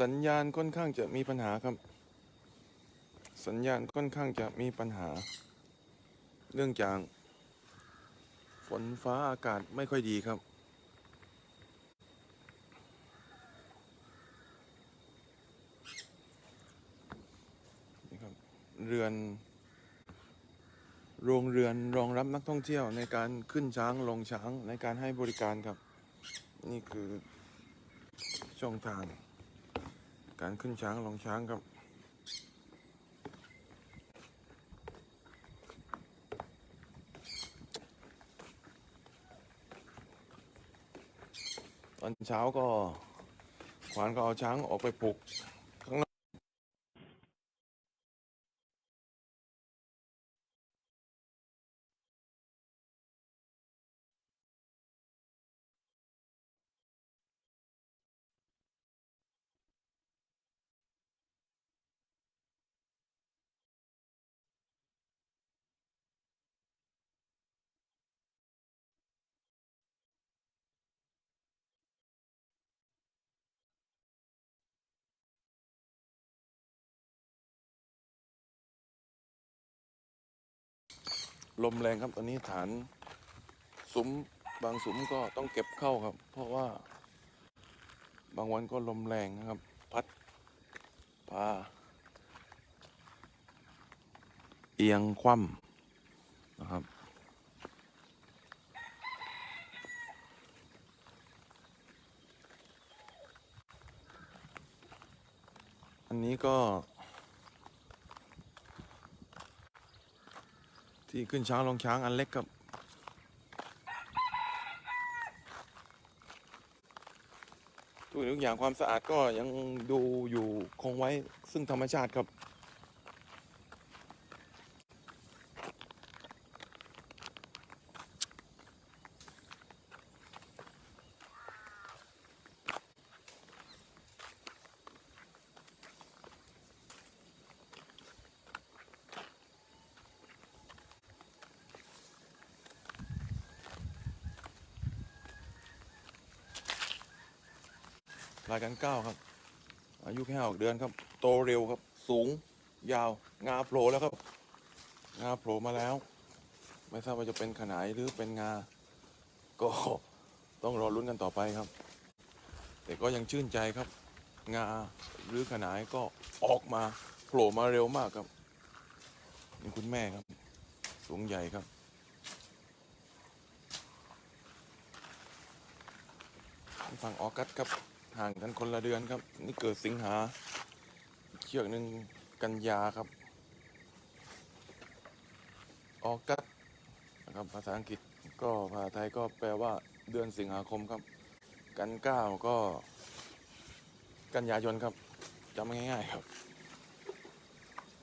สัญญาณค่อนข้างจะมีปัญหาครับ สัญญาณค่อนข้างจะมีปัญหาเนื่องจากฝนฟ้าอากาศไม่ค่อยดีครับ นี่ครับ เรือน โรงเรือนรองรับนักท่องเที่ยวในการขึ้นช้างลงช้างในการให้บริการครับ นี่คือช่องทาง การขึ้นช้างลงช้างครับตอนเช้าก็ขวานก็เอาช้างออกไปปลุก ลมแรงครับตอนนี้ฐานซุ้มบางซุ้มก็ต้องเก็บเข้าครับ เพราะว่า บางวันก็ลมแรงนะครับ พัดพาเอียงคว่ำนะครับอันนี้ก็ ที่ขึ้นช้างลงช้างอันเล็กครับทุกอย่างความสะอาดก็ยังดูอยู่คงไว้ซึ่งธรรมชาติครับายการเก้าครับ อายุแค่หกเดือนครับ โตเร็วครับ สูง ยาว งาโผล่แล้วครับ งาโผล่มาแล้ว ไม่ทราบว่าจะเป็นขนายหรือเป็นงา ก็ต้องรอลุ้นกันต่อไปครับ แต่ก็ยังชื่นใจครับ งาหรือขนายก็ออกมาโผล่มาเร็วมากครับนี่คุณแม่ครับ สูงใหญ่ครับฝั่งออกัสครับ ห่างกันคนละเดือนครับ นี่เกิดสิงหาเชือกหนึ่งกันยาครับ ออกัสนะครับภาษาอังกฤษก็ภาษาไทยก็แปลว่าเดือนสิงหาคมครับ กันเก้าก็ กันยายนครับจำง่ายๆครับ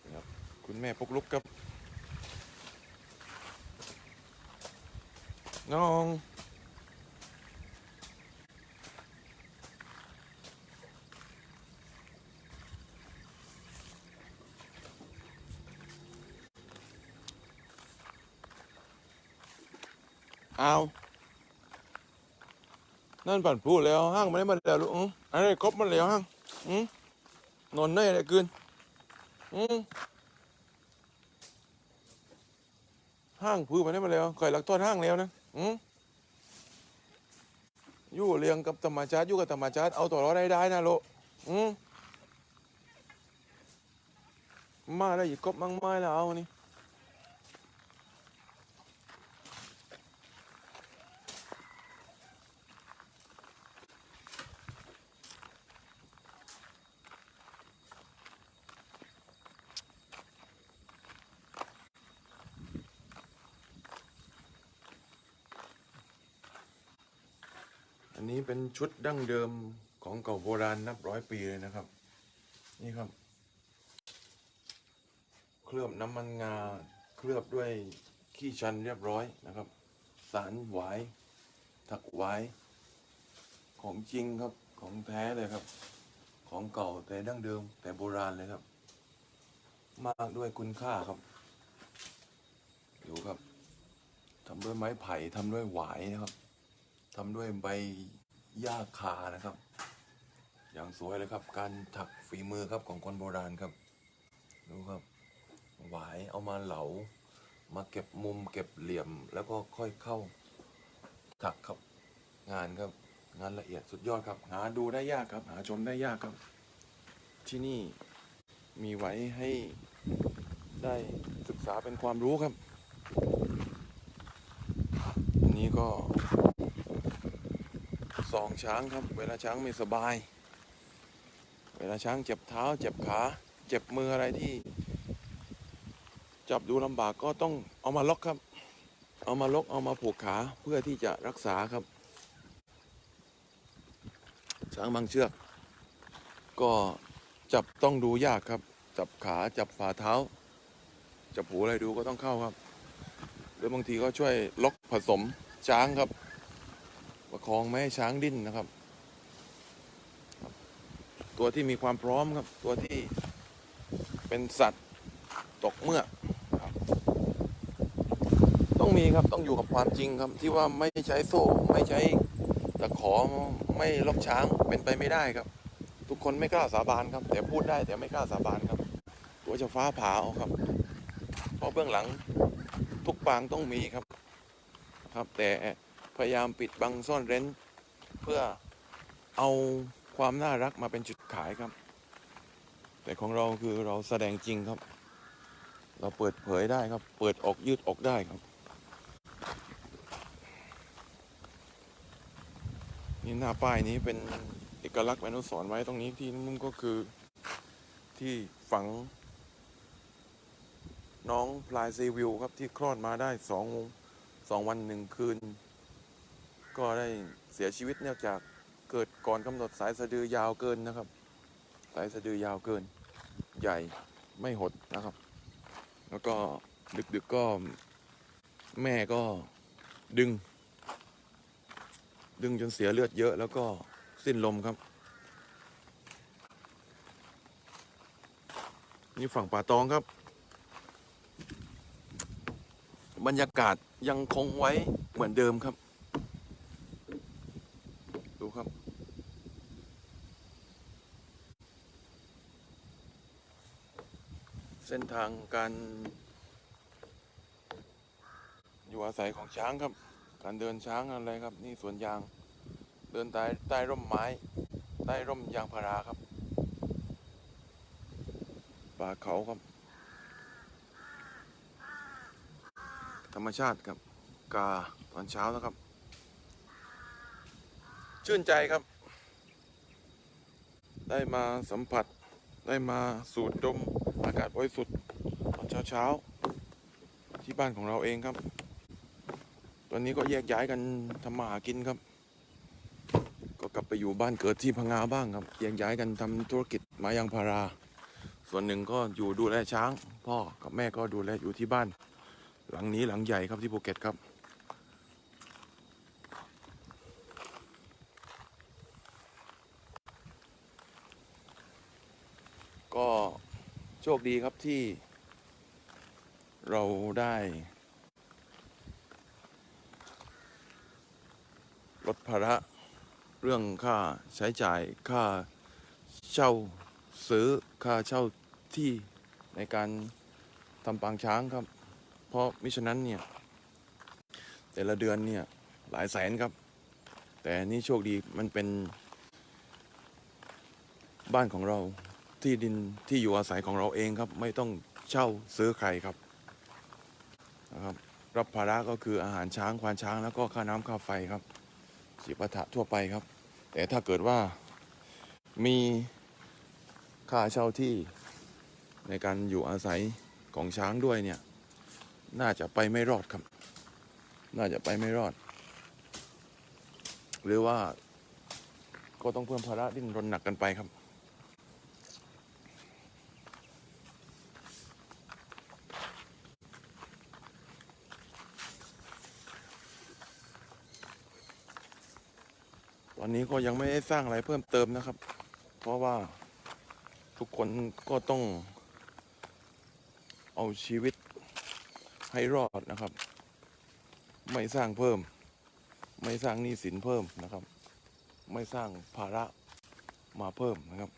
นะครับ คุณแม่ปุกลุกครับ น้อง เอานั่นปั่นพูดแล้วห้างไม่ได้มาแล้วลูกอื้ออะไรครบมันแล้วห้างอืมนอนได้อะไรกินอืมห้างพูดไปได้มาแล้วเคยหลักทอดห้างแล้วนะอืมอยู่เรียงกับธรรมชาติอยู่กับธรรมชาติเอาตัวเราได้ได้นะลูกอืมมาได้อีกครบมั่งไม่แล้วเอานี่ อันนี้เป็นชุดดั้งเดิมของเก่าโบราณนับร้อยปีเลยนะครับ นี่ครับ เคลือบน้ำมันงาเคลือบด้วยขี้ชันเรียบร้อยนะครับ สารหวายถักหวายของจริงครับของแท้เลยครับ ของเก่าแต่ดั้งเดิม แต่โบราณเลยครับ มากด้วยคุณค่าครับดูครับทำด้วยไม้ไผ่ทำด้วยหวายนะครับ ทำด้วยใบหญ้าคานะครับ อย่างสวยเลยครับ การถักฝีมือครับของคนโบราณครับ ดูครับหวายเอามาเหลา มาเก็บมุมเก็บเหลี่ยมแล้วก็ค่อยเข้าถักครับงานครับงานละเอียดสุดยอดครับ หาดูได้ยากครับ หาชมได้ยากครับ ที่นี่มีไว้ให้ได้ศึกษาเป็นความรู้ครับ อันนี้ก็ สองช้างครับ เวลาช้างไม่สบาย เวลาช้างเจ็บเท้า เจ็บขา เจ็บมืออะไรที่ จับดูลำบากก็ต้องเอามาล็อกครับ เอามาล็อกเอามาผูกขาเพื่อที่จะรักษาครับ ช้างบางเชือก ก็จับต้องดูยากครับ จับขาจับฝ่าเท้า จับหูอะไรดูก็ต้องเข้าครับหรือบางทีก็ช่วยล็อกผสมช้างครับ ประคองไม่ให้ช้างดิ้นนะครับ ตัวที่มีความพร้อมครับ ตัวที่เป็นสัตว์ตกเมื่อต้องมีครับต้องอยู่กับความจริงครับ ที่ว่าไม่ใช้โซ่ไม่ใช้ตะขอไม่ล็อกช้างเป็นไปไม่ได้ครับ ทุกคนไม่กล้าสาบานครับ แต่พูดได้แต่ไม่กล้าสาบานครับ ตัวจะฟ้าผ่าเอาครับ เพราะเบื้องหลังทุกปางต้องมีครับครับแต่ พยายามปิดบังซ่อนเร้น เพื่อเอาความน่ารักมาเป็นจุดขายครับ แต่ของเราคือเราแสดงจริงครับ เราเปิดเผยได้ครับ เปิดออกยืดออกได้ครับ นี่หน้าป้ายนี้เป็นเอกลักษณ์อนุสรณ์ไว้ตรงนี้ที่นุ่มก็คือที่ฝัง น้องพลายซีวิวครับที่คลอดมาได้สองสองวันหนึ่งคืน ก็ได้เสียชีวิตเนื่องจากเกิดก่อนกำหนดสายสะดือยาวเกินนะครับ สายสะดือยาวเกิน ใหญ่ไม่หดนะครับ แล้วก็ดึกๆก็แม่ก็ดึง ดึงจนเสียเลือดเยอะแล้วก็สิ้นลมครับ นี่ฝั่งป่าตองครับ บรรยากาศยังคงไว้เหมือนเดิมครับ ดูครับ เส้นทางการอยู่อาศัยของช้างครับ การเดินช้างอะไรครับ นี่สวนยาง เดินใต้ใต้ร่มไม้ ใต้ร่มยางพาราครับ ป่าเขาครับ ธรรมชาติครับ กาตอนเช้านะครับ ชื่นใจครับ ได้มาสัมผัส ได้มาสูดดม อากาศบริสุทธิ์ตอนเช้าๆ ที่บ้านของเราเองครับ ตอนนี้ก็แยกย้ายกันทำมาหากินครับ ก็กลับไปอยู่บ้านเกิดที่พังงาบ้างครับแยกย้ายกันทำธุรกิจไม้ยางพารา ส่วนหนึ่งก็อยู่ดูแลช้าง พ่อกับแม่ก็ดูแลอยู่ที่บ้าน หลังนี้หลังใหญ่ครับที่ภูเก็ตครับก็ โชคดีครับที่เราได้ลดภาระเรื่องค่าใช้จ่ายค่าเช่าซื้อค่าเช่าที่ในการทำปางช้างครับ เพราะมิฉะนั้นเนี่ยแต่ละเดือนเนี่ยหลายแสนครับ แต่นี่โชคดีมันเป็นบ้านของเรา ที่ดินที่อยู่อาศัยของเราเองครับ ไม่ต้องเช่าซื้อใครครับนะครับ รับภาระก็คืออาหารช้างควานช้างแล้วก็ค่าน้ำค่าไฟครับสิปะถะทั่วไปครับ แต่ถ้าเกิดว่ามีค่าเช่าที่ในการอยู่อาศัยของช้างด้วยเนี่ย น่าจะไปไม่รอดครับ น่าจะไปไม่รอด หรือว่าก็ต้องเพิ่มภาระดิ้นรนหนักกันไปครับ นี้ก็ยังไม่ได้สร้างอะไรเพิ่มเติมนะครับ เพราะว่าทุกคนก็ต้องเอาชีวิตให้รอดนะครับ ไม่สร้างเพิ่ม ไม่สร้างหนี้สินเพิ่มนะครับ ไม่สร้างภาระมาเพิ่มนะครับ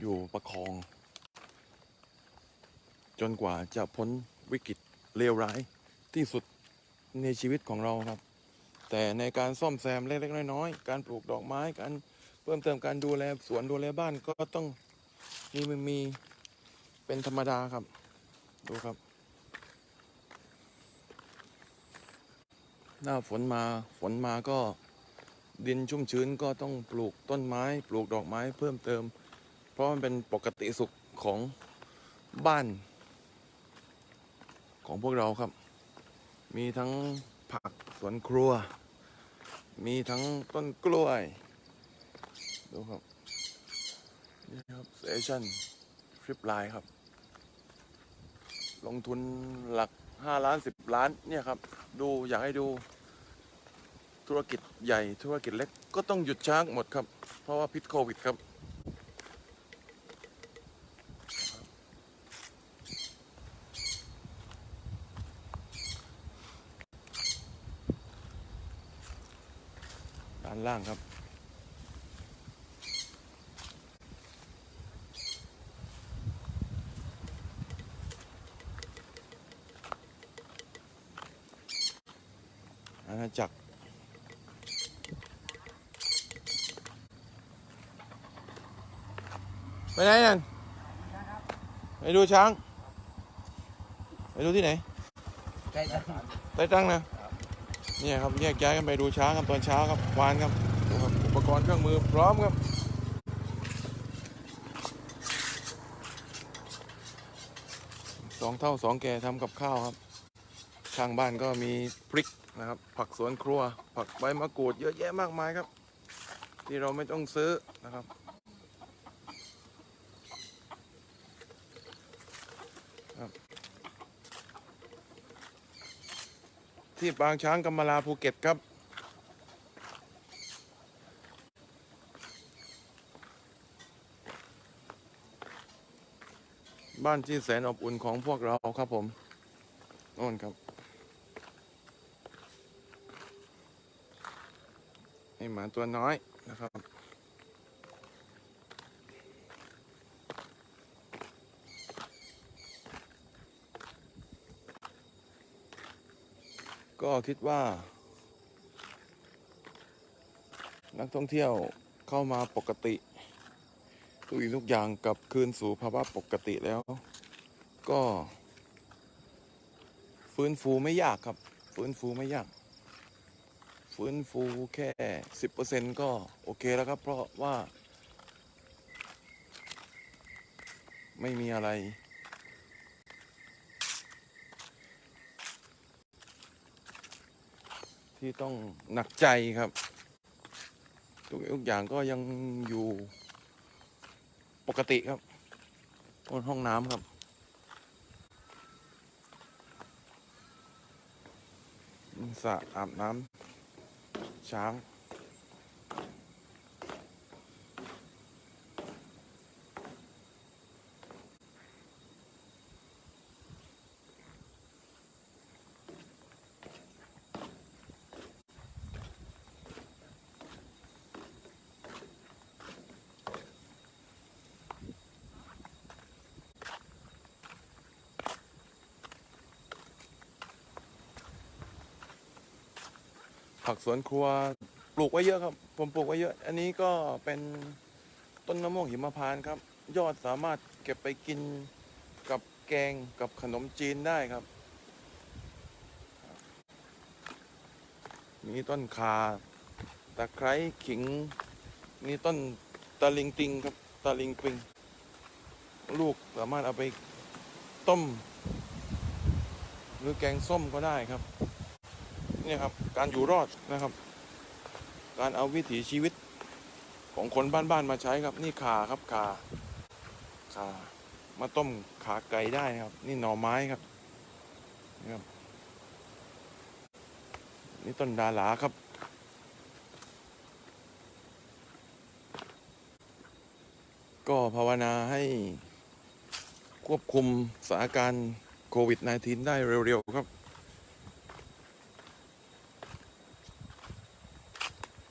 อยู่ประคอง จนกว่าจะพ้นวิกฤตเลวร้ายที่สุด ในชีวิตของเราครับ แต่ในการซ่อมแซมเล็กๆน้อยๆการปลูกดอกไม้การเพิ่มเติมการดูแลสวนดูแลบ้านก็ต้องมีมีมีเป็นธรรมดาครับ ดูครับ หน้าฝนมาฝนมาก็ดินชุ่มชื้นก็ต้องปลูกต้นไม้ ปลูกดอกไม้เพิ่มเติม เพราะมันเป็นปกติสุขของบ้าน ของพวกเราครับ มีทั้งผักสวนครัว มีทั้งต้นกล้วย ดูครับ นี่ครับเซชันทริปไลน์ครับ ลงทุนหลัก5ล้าน10ล้าน เนี่ยครับ ดูอยากให้ดู ธุรกิจใหญ่ธุรกิจเล็กก็ต้องหยุดช้างหมดครับ เพราะว่าพิษโควิดครับานล่างครับ อาณาจักรไปไหนนั่นไปดูช้าง ไปดูที่ไหนใกล้จะได้ตั้งนะ เนี่ยครับแยกย้ายกันไปดูช้างครับตอนเช้าครับวานครับดูครับอุปกรณ์เครื่องมือพร้อมครับสองเท่าสองแก่ทำกับข้าวครับข้างบ้านก็มีพริกนะครับ ผักสวนครัว ผักใบมะกรูดเยอะแยะมากมายครับ ที่เราไม่ต้องซื้อนะครับ ที่ปางช้างกำมะลาภูเก็ตครับ บ้านที่แสนอบอุ่นของพวกเราครับผมโน่นครับไอหมาตัวน้อยนะครับ ก็คิดว่า นักท่องเที่ยวเข้ามาปกติ ทุกสิ่งทุกอย่างกลับคืนสู่ภาวะปกติแล้ว ก็ ฟื้นฟูไม่ยากครับ ฟื้นฟูไม่ยาก ฟื้นฟูแค่สิบเปอร์เซ็นก็โอเคแล้วครับ เพราะว่า ไม่มีอะไร ที่ต้องหนักใจครับ ทุกอย่างก็ยังอยู่ปกติครับบนห้องน้ำครับ สระอาบน้ำช้าง ผักสวนครัวปลูกไว้เยอะครับ ผมปลูกไว้เยอะ อันนี้ก็เป็นต้นมะม่วงหิมพานต์ครับ ยอดสามารถเก็บไปกินกับแกงกับขนมจีนได้ครับ มีต้นคาตะไคร้ขิง มีต้นตะลิงติงครับตะลิงปิง ลูกสามารถเอาไปต้ม หรือแกงส้มก็ได้ครับ เนี่ยครับการอยู่รอดนะครับ การเอาวิถีชีวิตของคนบ้านๆมาใช้ครับ นี่ขาครับขาขามาต้มขาไก่ได้ครับ นี่หน่อไม้ครับนี่ครับนี่ต้นดาหลาครับ ก็ภาวนาให้ควบคุมสถานการณ์โควิด -19 ได้เร็วๆครับ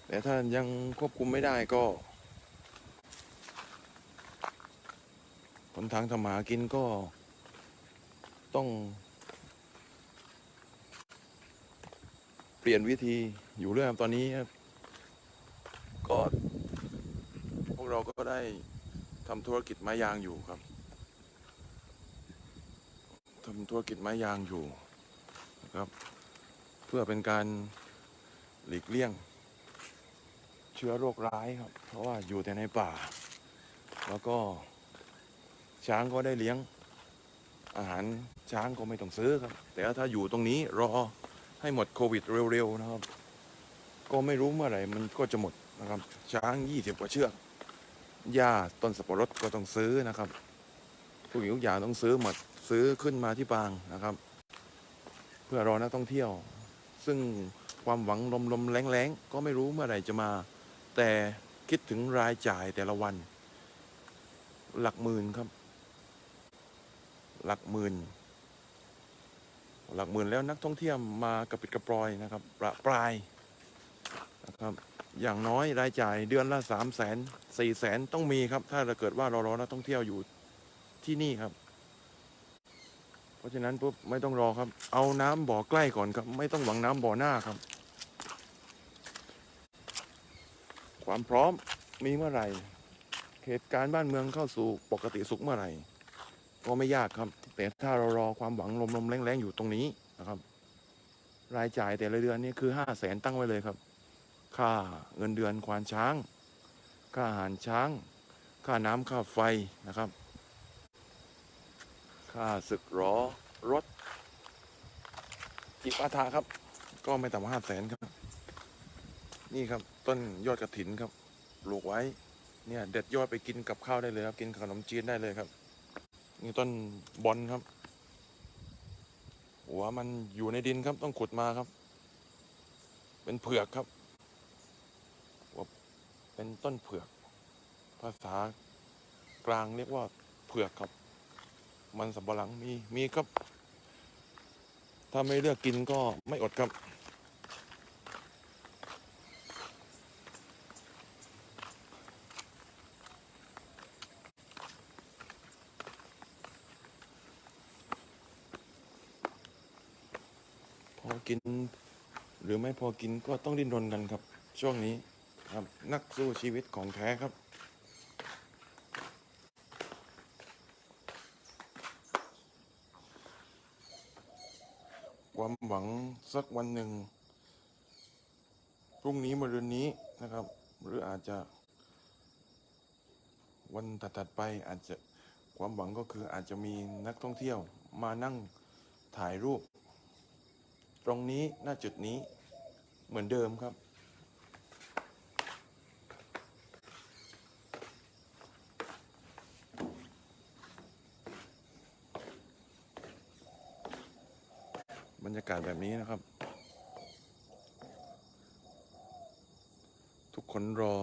แต่ถ้ายังควบคุมไม่ได้ก็หนทางทำมาหากินก็ต้อง เปลี่ยนวิธีอยู่เรื่อยครับตอนนี้ครับก็พวกเราก็ได้ทำธุรกิจไม้ยางอยู่ครับทำธุรกิจไม้ยางอยู่นะครับ เพื่อเป็นการหลีกเลี่ยง เชื้อโรคร้ายครับ เพราะว่าอยู่แต่ในป่า แล้วก็ช้างก็ได้เลี้ยง อาหารช้างก็ไม่ต้องซื้อครับ แต่ถ้าอยู่ตรงนี้รอให้หมดโควิดเร็วๆนะครับ ก็ไม่รู้เมื่อไหร่มันก็จะหมดนะครับ ช้างยี่สิบกว่าเชือกหญ้าต้นสับปะรดก็ต้องซื้อนะครับทุกอย่างทุกอย่างต้องซื้อหมดซื้อขึ้นมาที่ปางนะครับ เพื่อรอนักท่องเที่ยว ซึ่งความหวังลมๆแรงๆก็ไม่รู้เมื่อไหร่จะมา แต่คิดถึงรายจ่ายแต่ละวัน หลักหมื่นครับ หลักหมื่น หลักหมื่นแล้วนักท่องเที่ยวมากระปิดกระปรอยนะครับ ประปรายนะครับ อย่างน้อยรายจ่ายเดือนละสามแสนสี่แสนต้องมีครับ ถ้าเราเกิดว่าเรารอนักท่องเที่ยวอยู่ที่นี่ครับ เพราะฉะนั้นปุ๊บไม่ต้องรอครับ เอาน้ำบ่อใกล้ก่อนครับ ไม่ต้องหวังน้ำบ่อหน้าครับ ความพร้อมมีเมื่อไหร่ เหตุการณ์บ้านเมืองเข้าสู่ปกติสุขเมื่อไหร่ ก็ไม่ยากครับ แต่ถ้าเรารอความหวังลมๆแรงๆอยู่ตรงนี้นะครับ รายจ่ายแต่ละเดือนนี่คือห้าแสนตั้งไว้เลยครับ ค่าเงินเดือนควานช้าง ค่าอาหารช้าง ค่าน้ำค่าไฟนะครับ ค่าศึกหรอรถจิปาถะครับ ก็ไม่ต่ำกว่าห้าแสนครับ นี่ครับต้นยอดกระถินครับปลูกไว้เนี่ยเด็ดยอดไปกินกับข้าวได้เลยครับ กินขนมจีนได้เลยครับ นี่ต้นบอลครับ หัวมันอยู่ในดินครับต้องขุดมาครับ เป็นเผือกครับหัวเป็นต้นเผือก ภาษากลางเรียกว่าเผือกครับ มันสำปะหลังมีมีครับ ถ้าไม่เลือกกินก็ไม่อดครับ กิน หรือไม่พอกินก็ต้องดิ้นรนกันครับ ช่วงนี้ครับ นักสู้ชีวิตของแท้ครับความหวังสักวันหนึ่งพรุ่งนี้มะรืนนี้นะครับ หรืออาจจะวันถัดๆไปอาจจะความหวังก็คืออาจจะมีนักท่องเที่ยวมานั่งถ่ายรูป ตรงนี้หน้าจุดนี้เหมือนเดิมครับ บรรยากาศแบบนี้นะครับ ทุกคนรอ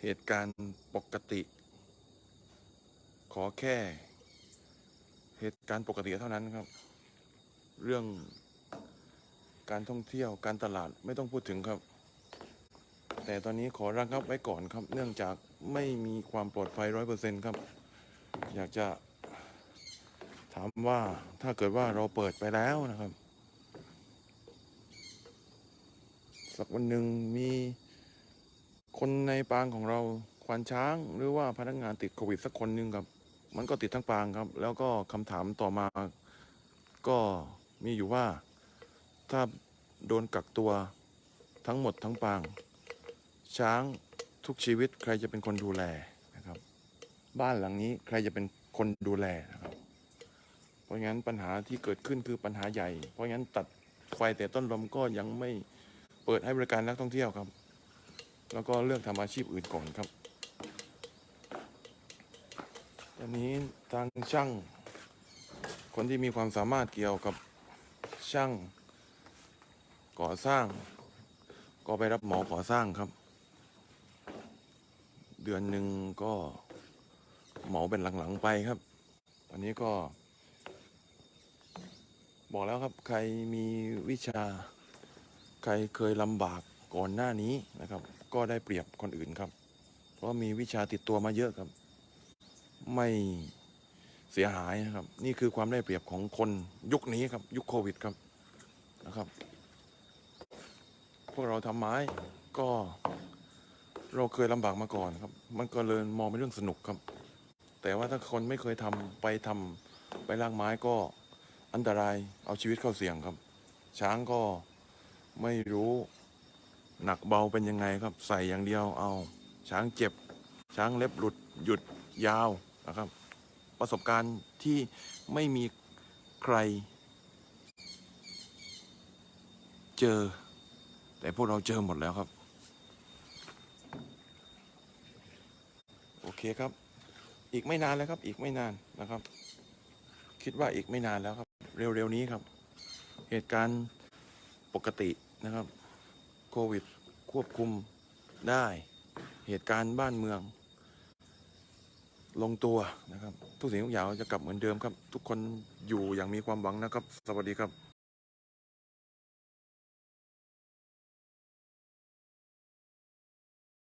เหตุการณ์ปกติ ขอแค่ เหตุการณ์ปกติเท่านั้นครับ เรื่อง การท่องเที่ยวการตลาดไม่ต้องพูดถึงครับ แต่ตอนนี้ขอระงับไว้ก่อนครับ เนื่องจากไม่มีความปลอดภัยร้อยเปอร์เซ็นต์ครับ อยากจะถามว่าถ้าเกิดว่าเราเปิดไปแล้วนะครับ สักวันหนึ่งมีคนในปางของเราควานช้างหรือว่าพนักงานติดโควิดสักคนหนึ่งครับ มันก็ติดทั้งปางครับ แล้วก็คำถามต่อมาก็มีอยู่ว่า ถ้าโดนกักตัวทั้งหมดทั้งปาง ช้างทุกชีวิตใครจะเป็นคนดูแลนะครับ บ้านหลังนี้ใครจะเป็นคนดูแลนะครับ เพราะงั้นปัญหาที่เกิดขึ้นคือปัญหาใหญ่ เพราะงั้นตัดไฟแต่ต้นลมก็ยังไม่เปิดให้บริการนักท่องเที่ยวครับ แล้วก็เลือกทำอาชีพอื่นก่อนครับตอนนี้ทางช่าง คนที่มีความสามารถเกี่ยวกับช่าง ก่อสร้าง ก็ไปรับหมอก่อสร้างครับ เดือนหนึ่งก็เหมาเป็นหลังๆไปครับตอนนี้ก็ บอกแล้วครับ ใครมีวิชา ใครเคยลำบากก่อนหน้านี้นะครับ ก็ได้เปรียบคนอื่นครับ เพราะมีวิชาติดตัวมาเยอะครับ ไม่เสียหายนะครับ นี่คือความได้เปรียบของคนยุคนี้ครับ ยุคโควิดครับนะครับ พวกเราทำไม้ก็เราเคยลำบากมาก่อนครับ มันก็เลยมองเป็นเรื่องสนุกครับ แต่ว่าถ้าคนไม่เคยทำไปทำไปล่างไม้ก็อันตรายเอาชีวิตเข้าเสี่ยงครับ ช้างก็ไม่รู้หนักเบาเป็นยังไงครับ ใส่อย่างเดียวเอา ช้างเจ็บ ช้างเล็บหลุดหยุดยาวนะครับ ประสบการณ์ที่ไม่มีใคร เจอ แต่พวกเราเจอหมดแล้วครับ โอเคครับ อีกไม่นานแล้วครับ อีกไม่นานนะครับ คิดว่าอีกไม่นานแล้วครับ เร็วๆนี้ครับ เหตุการณ์ปกตินะครับโควิดควบคุมได้เหตุการณ์บ้านเมือง ลงตัวนะครับ ทุกสิ่งทุกอย่างจะกลับเหมือนเดิมครับ ทุกคนอยู่อย่างมีความหวังนะครับ สวัสดีครับ